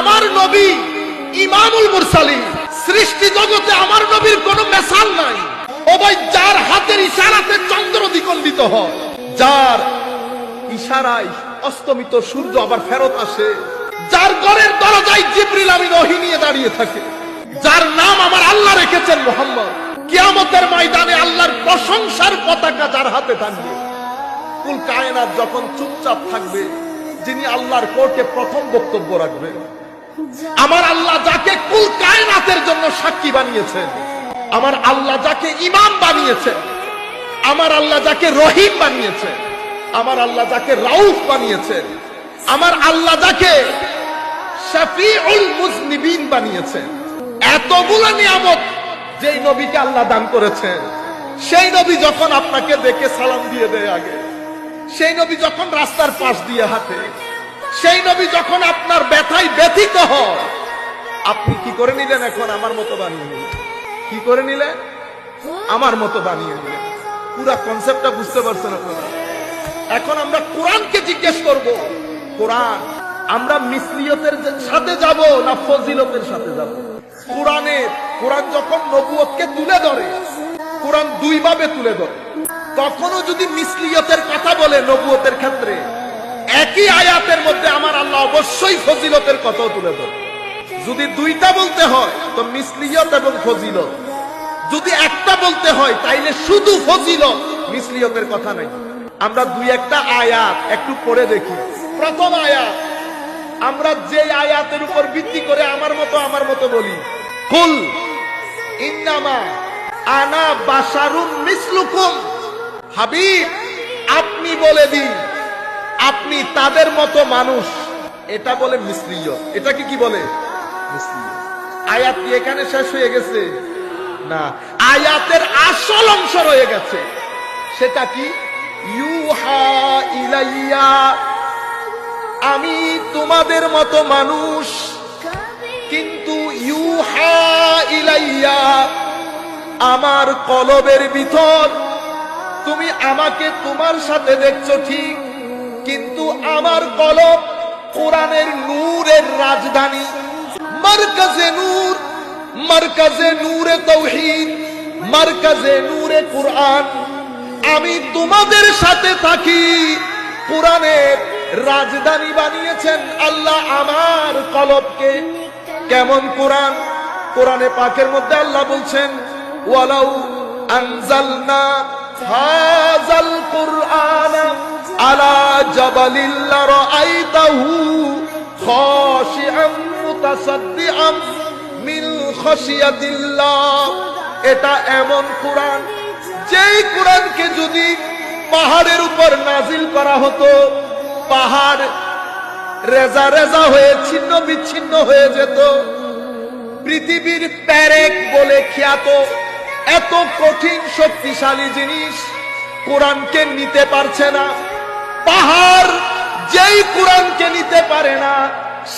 আমার নবী ইমামুল মুরসালিন। সৃষ্টি জগতে আমার নবীর কোনো মেসাল নাই। ও ভাই, যার হাতের ইশারাতে চন্দ্র দ্বিখণ্ডিত হয়, যার ইশারায় অস্তমিত সূর্য আবার ফেরত আসে, যার ঘরের দরজায় জিব্রিল আমি নহি নিয়ে দাঁড়িয়ে থাকে, যার নাম আমার আল্লাহ রেখেছেন মোহাম্মদ। কিয়ামতের ময়দানে আল্লাহর প্রশংসার পতাকা যার হাতে থাকবে, কুল কায়নাত যখন চুপচাপ থাকবে, যিনি আল্লাহর কোর্টে প্রথম বক্তব্য রাখবেন। আমার আল্লাহ যাকে কুল কায়নাতের জন্য সাক্ষী বানিয়েছেন, আমার আল্লাহ যাকে ইমাম বানিয়েছেন, আমার আল্লাহ যাকে রহিম বানিয়েছেন, আমার আল্লাহ যাকে রাউফ বানিয়েছেন, আমার আল্লাহ যাকে বানিয়েছেন। এতগুলো নিয়ামত যেই নবীকে আল্লাহ দান করেছেন, সেই নবী যখন আপনাকে দেখে সালাম দিয়ে দেয় আগে, সেই নবী যখন রাস্তার পাশ দিয়ে হাঁটে সেই নবী যখন আপনার ব্যথায় ব্যথিত হয়, আপনি কি করে নিলেন এখন আমার মতো বানিয়ে নিলেন? কি করে নিলেন? আমার মতো বানিয়ে নিলেন। পুরা কনসেপ্টটা বুঝতে পারছেন আপনারা? এখন আমরা কোরআনকে জিজ্ঞেস করব, কোরআন, আমরা মিসলিয়তের সাথে যাব না ফজিলতের সাথে যাব? কোরআনে, কোরআন যখন নবুয়তকে তুলে ধরে, কোরআন দুইভাবে তুলে ধরে। তখনও যদি মিসলিয়তের কথা বলে নবুয়তের ক্ষেত্রে একই আয়াতের মধ্যে আমার আল্লাহ অবশ্যই ফজিলতের কথাও তুলে ধরে। যদি দুইটা বলতে হয়, তো মিসলিয়ত এবং ফজিলত। যদি একটা বলতে হয়, তাইলে শুধু ফজিলত, মিসলিয়তের কথা নাই। আমরা দুই একটা আয়াত একটু পড়ে দেখি। প্রথম আয়াত, আমরা যে আয়াতের উপর ভিত্তি করে আমার মতো আমার মতো বলি। কুল, ইন্নামা আনা বাসারুম মিসলুকুম। হাবিব তাদের মতো মানুষ। এটা বলে মিসলিয় এটাকে কি বলে? আয়াত এখানে শেষ হয়ে গেছে? না। আয়াতের আসল অংশ রয়ে গেছে। সেটা কি? ইলাইয়া। আমি তোমাদের মতো মানুষ। কিন্তু ইউহা ইলাইয়া, আমার কলবের ভিতর। তুমি আমাকে তোমার সাথে দেখছ ঠিক। কিন্তু আমার কলব কোরআনের নূরের রাজধানী। মার্কাজে নূর, মার্কাজে নূরে তৌহিদ, মার্কাজে নূরে কোরআন। আমি তোমাদের সাথে থাকি। কোরআনের রাজধানী বানিয়েছেন আল্লাহ আমার কলবকে। কেমন কোরআন? কোরআনে পাকের মধ্যে আল্লাহ বলছেন, ওয়ালাউ আনজালনা হাযাল কুরআন। আলা জাবালিল লারাআইতাহু খাশিআম মুতাসাদ্দিআম মিন খাশিয়াতিল্লাহ। এটা এমন কোরআন, যেই কোরআনকে যদি পাহাড়ের উপর নাজিল করা হতো, পাহাড় রেজা রেজা হয়ে, ছিন্ন বিচ্ছিন্ন হয়ে যেত, পৃথিবীর প্যারেক বলে খ্যাত এত কঠিন শক্তিশালী জিনিস কোরআনকে নিতে পারছে না। পাহাড় যেই কোরআনকে নিতে পারে না,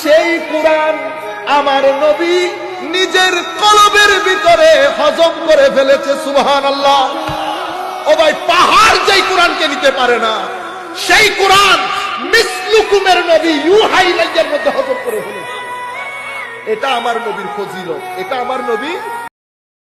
সেই কোরআন আমার নবী নিজের কলবের ভিতরে হজম করে ফেলেছে সুবহান আল্লাহ ও ভাই, পাহাড় যেই কোরআনকে নিতে পারে না, সেই কোরআন মিসলুকুমের নবী ইউহাইলাইয়ের মধ্যে হজম করে ফেলেছে। এটা আমার নবীর ফজিলত, এটা আমার নবী